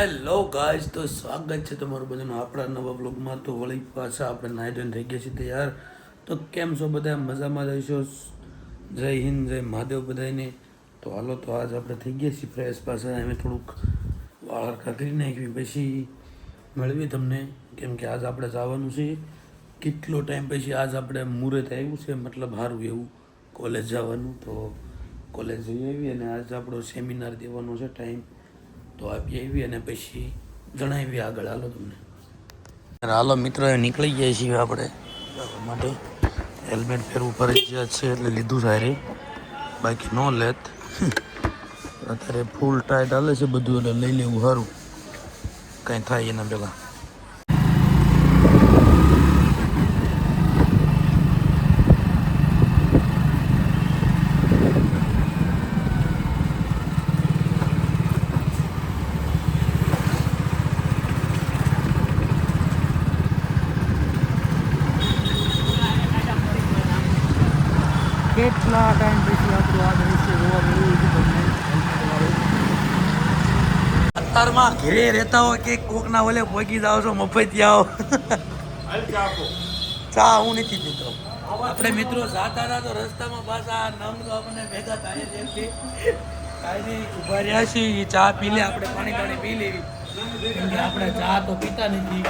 Hello guys તો સ્વાગત છે તમારું બધાનું આપણા નવા બ્લોગમાં તો વળી પાછા આપણે નાઈ ધોઈને થઈ ગયા છીએ તૈયાર. તો કેમ છો બધા? મજામાં રહીશો જય હિન્દ, જય મહાદેવ બધાને તો હાલો, તો આજ આપણે થઈ ગયા છીએ ફ્રેશ પાછા. અમે થોડુંક વાળ હરખા કરી નાખ્યું. પછી મળવી તમને. કેમ કે આજ આપણે જવાનું છે. કેટલો ટાઈમ પછી આજ આપણે મુહૂર્ત આવ્યું છે. મતલબ સારું એવું કોલેજ જવાનું. તો કોલેજ જઈ આવી અને આજ આપણો સેમિનાર દેવાનો છે ટાઈમ તો આપી આવી અને પછી જણાવી આગળ. હાલો તમને. હાલો મિત્રો નીકળી ગયા છીએ આપણે. માટે. હેલ્મેટ પહેરવું ફરજિયાત છે એટલે લીધું સારી બાકી ન લેત. અત્યારે ફૂલ ટાઈટ હાલે છે બધું એટલે લઈ લેવું સારું. કંઈ થાય એના પહેલાં. કેટલા ટાઈમ પછી આપણું આ દ્રશ્ય જોવા મળ્યું છે તમને અત્યારમાં ઘરે રહેતા હોય કે કોકના ઓલે પહોંચી જાઓ છો મફતિયાઓ ચા હું નથી પીતો. આપણે મિત્રો જાતા હતા તો રસ્તામાં પાછા નમ તો આપણને ભેગા થાય છે કાંઈ ઊભા રહ્યા છીએ ચા પી લે આપણે પાણી પાણી પી લેવી. આપણે ચા તો પીતા નથી.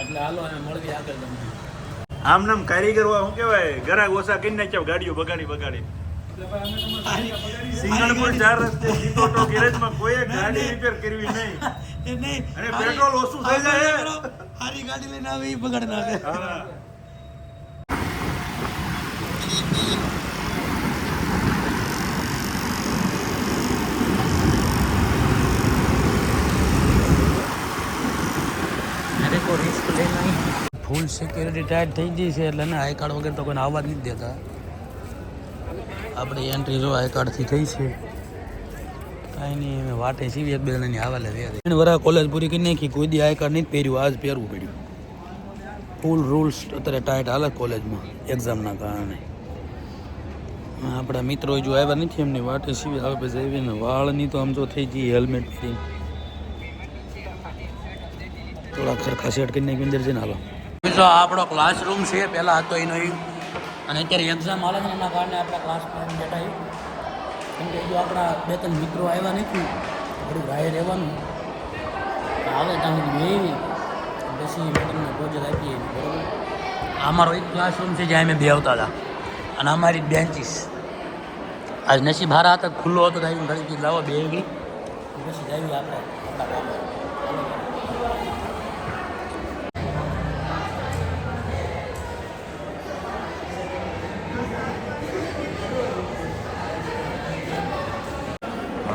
એટલે હાલો અને મળવી આગળ તમને. આમ નામ કારીગર હોય શું કહેવાય? ગરાક ઓછા કરી નાખ્યા ગાડીઓ બગાડી બગાડી. સિંગણપુર ચાર રસ્તે સીધો તો ગેરેજમાં કોઈએ ગાડી રિપેર કરવી નહીં. અને પેટ્રોલ ઓછું થઈ જાય. ગાડી લઈને આવી બગાડ નાખે હા. અરે કોઈ રિસ્ક લે નહીં ફૂલ સિક્યુરિટી ટાઈટ થઈ ગઈ છે એટલે ને આઈ કાર્ડ વગર તો કોઈને આવવા જ નથી દેતા. આપણી એન્ટ્રી જો આઈ કાર્ડથી થઈ છે. કાંઈ નહીં, અમે વાટે સીવી એક બે જણાની આવા લે ત્રણ વરા કોલેજ પૂરી કરી નાખી, કોઈ દી આઈ કાર્ડ નહીં પહેર્યું, આજ પહેરવું પડ્યું. ફૂલ રૂલ્સ અત્યારે ટાઈટ હાલે કોલેજમાં એક્ઝામના કારણે. આપણા મિત્રો જો આવ્યા નથી એમની, વાટે સીવી આવે પછી આવીને વાળની તો આમ તો થઈ ગઈ હેલ્મેટ પહેરીને. થોડા ખરખા સેટ કરીને અંદર જઈને હાલો. મિત્રો આપણો ક્લાસરૂમ છે. પહેલાં હતો એનો. અને અત્યારે એક્ઝામ હાલે છે એના કારણે આપણા ક્લાસમાં બેઠા. કેમ કે જો આપણા બે ત્રણ મિત્રો આવ્યા નથી. થોડું ભાઈ રહેવાનું. આવે ત્યાં સુધી બેસી પછી મેડમને પ્રોજેક્ટ આપીએ. બરાબર? અમારો એક ક્લાસરૂમ છે જ્યાં અમે બે આવતા હતા. અને અમારી બેન્ચીસ આજ નસીબ હારા હતા ખુલ્લો હતો તો આવીને ઘડી લાવો બે પછી જાવી આપણે આપણા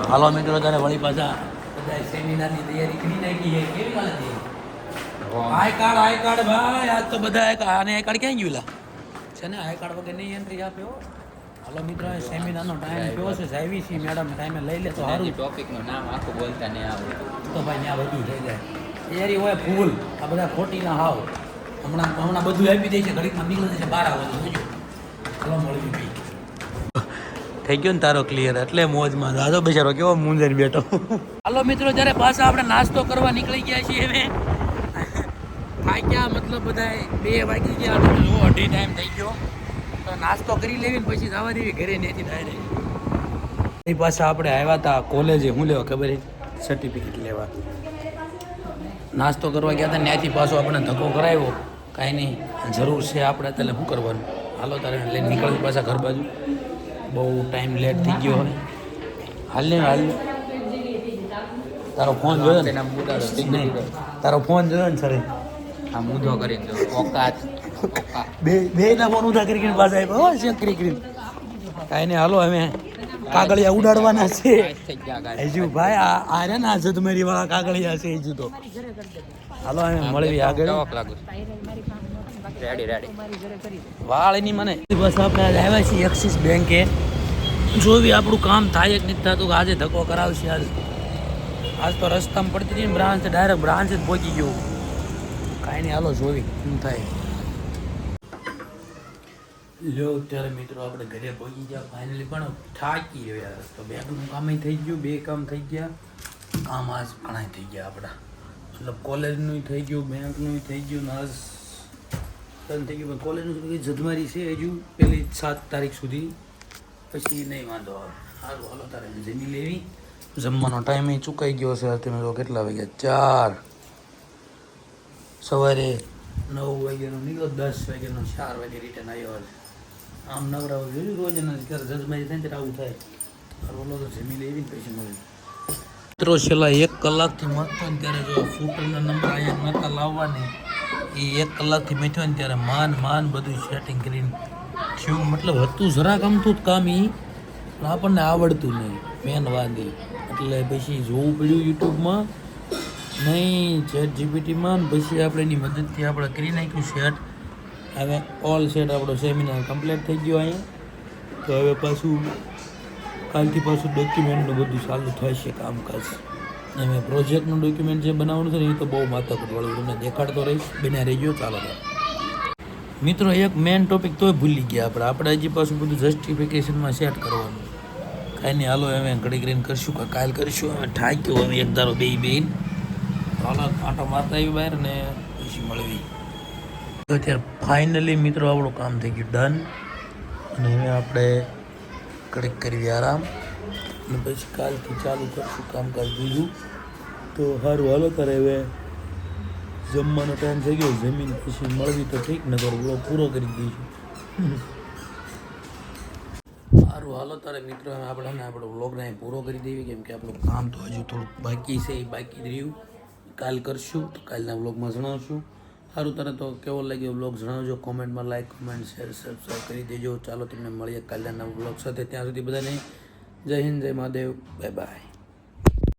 હાલો મિત્રો તારે વળી પાછા બધા સેમિનારની તૈયારી કરી નાખી છે. કેવી કાલે આઈ કાર્ડ આય કાર્ડ ભાઈ આજ તો બધા આને આઈ કાર્ડ ક્યાં ગયું છે ને? આઈ કાર્ડ વગર નહીં એન્ટ્રી આપ્યો હાલો મિત્રો સેમિનારનો ટાઈમ કયો છે સાહેબી છે મેડમ ટાઈમે લઈ લે તો સારું. ટોપિકનું નામ આખું બોલતા નહીં આવડે તો ભાઈ ત્યાં બધું થઈ જાય. તૈયારી હોય ફૂલ. આ બધા ખોટી ના હાવ. હમણાં હમણાં બધું આપી દે છે ઘડીકમાં નીકળી છે બહાર આવવાનું. જોજો. હાલો મળી ભાઈ. થઈ ગયો ને તારો ક્લિયર એટલે મોજમાં. દાદો બિચારો કેવો મૂંઝાઈને બેઠો. હાલો મિત્રો, જ્યારે પાછા આપણે નાસ્તો કરવા નીકળી ગયા છીએ અમે થાક્યા મતલબ બધા બે વાગી ગયા જુઓ અઢી ટાઈમ થઈ ગયો. તો નાસ્તો કરી લેવી ને પછી જવા દેવી, ઘરે નથી ડાયરેક્ટ એ પાછા આપણે આવ્યા હતા કોલેજે હું લેવા ખબર સર્ટિફિકેટ લેવા. નાસ્તો કરવા ગયા હતા ત્યાંથી પાછો આપણે ધક્કો કરાવ્યો. કાંઈ નહીં, જરૂર છે આપણે, એટલે શું કરવાનું? હાલો તારે લઈને નીકળ્યું પાછા ઘર બાજુ. બહુ ટાઈમ લેટ થઈ ગયો હોય હાલ ને હાલ. તારો ફોન જોયો ને? નહીં, તારો ફોન જોયો ને સરે? આ મુદ્દો કરી ઓકાત. બે બે ના ફોન ઉધા કરી કરીને પાછા આવ્યા હો ચેક કરી કરીને. કાંઈ નહીં હાલો અમે કાગળિયા ઉડાડવાના છે. હજુ ભાઈ આ આ રે ને આ જદમેરી વાળા કાગળિયા છે હજુ તો. હાલો અમે મળવી આગળ. લાગુ રેડી રેડી વાળ એની મને. બસ આપણે આજે આવ્યા છીએ એક્સિસ બેંકે. જોવી આપણું કામ થાય જ નથી થતું કે આજે ધક્કો કરાવશે આજ. આજ તો રસ્તામાં પડતી હતી બ્રાન્ચ ડાયરેક્ટ બ્રાન્ચ જ પહોંચી ગયું. કાંઈ નહીં હાલો જોવી શું થાય. લ્યો ત્યારે મિત્રો આપણે ઘરે પહોંચી ગયા. ફાઇનલી પણ થાકી યાર. તો બેગનું કામ થઈ ગયું બે કામ થઈ ગયા. કામ આજ ઘણા થઈ ગયા આપણા. મતલબ કોલેજનું થઈ ગયું બેંકનું થઈ ગયું ને બંધ થઈ ગયું કોલેજનું થોડી જદમારી છે હજુ? પેલી સાત તારીખ સુધી. પછી નહીં, વાંધો આવે. સારું હાલો, તારે જમી લેવી. જમવાનો ટાઈમ એ ચૂકાઈ ગયો છે તમે તો કેટલા વાગ્યા? ચાર. સવારે નવ વાગ્યાનો નીકળ્યો, દસ વાગ્યાનો ચાર વાગે રિટર્ન આવ્યો છે આમ નવરા જોયું રોજ એના જજમારી થાય ત્યારે આવું થાય. હારું, હાલો, તો જમી લેવી પછી મળી મિત્રો, છેલ્લા એક કલાકથી મથતો ને ત્યારે જો ફૂટરના નંબર અહીંયા નહોતા લાવવાની, એ એક કલાકથી મેથ્યો ને ત્યારે માન માન બધું સેટિંગ કરીને થયું. મતલબ હતું જરાક આમતું જ કામ એ પણ આપણને આવડતું નહીં મેન વાત એટલે પછી જોવું પડ્યું યુટ્યુબમાં, નહીં ચેટ જીપીટીમાં પછી આપણે એની મદદથી આપણે કરી નાખ્યું સેટ હવે ઓલ સેટ આપણો સેમિનાર કમ્પ્લીટ થઈ ગયો અહીંયા. તો હવે પાછું કાલથી પાછું ડોક્યુમેન્ટનું બધું ચાલુ થશે કામકાજ. એમ પ્રોજેક્ટનું ડોક્યુમેન્ટ જે બનાવવાનું છે ને એ તો બહુ માથાકૂટવાળું તમને દેખાડતો રહીશ. બને રહેજો, ચાલો મિત્રો, એક મેન ટોપિક તોય ભૂલી ગયા આપણે. આપણે હજી પાછું બધું જસ્ટિફિકેશનમાં સેટ કરવાનું. કાંઈ નહીં, હાલો, હવે ઘડી કરીને કરશું કે કાલ કરીશું. અમે ઠાક્યું અમે એક ધારો બે બેન. હાલો, આંટો મારતા આવી બહાર ને પછી મળવી. અત્યારે ફાઇનલી મિત્રો, આપણું કામ થઈ ગયું ડન અને હવે આપણે કડીક કરવી, આરામ. અને પછી કાલથી ચાલુ કરશું કામકાજ બીજું. તો સારું હાલો તારે હવે જમવાનો ટાઈમ થઈ ગયો. જમીન પછી મળવી તો ઠીક નગર ઓળો પૂરો કરી દઈશું. સારું હાલો તારે મિત્રો આપણે આપણો બ્લોગને અહીં પૂરો કરી દેવી, કેમ કે આપણું કામ તો હજુ થોડુંક બાકી છે, એ બાકી રહ્યું. કાલ કરશું, તો કાલના બ્લોગમાં જણાવશું. સારું તને તો કેવો લાગ્યો બ્લોગ જણાવજો? કોમેન્ટમાં લાઈક કોમેન્ટ શેર સબસ્ક્રાઈબ કરી દેજો. ચાલો તમને મળીએ કાલના બ્લોગ સાથે. ત્યાં સુધી બધાને જય હિન્દ, જય મહાદેવ. Bye bye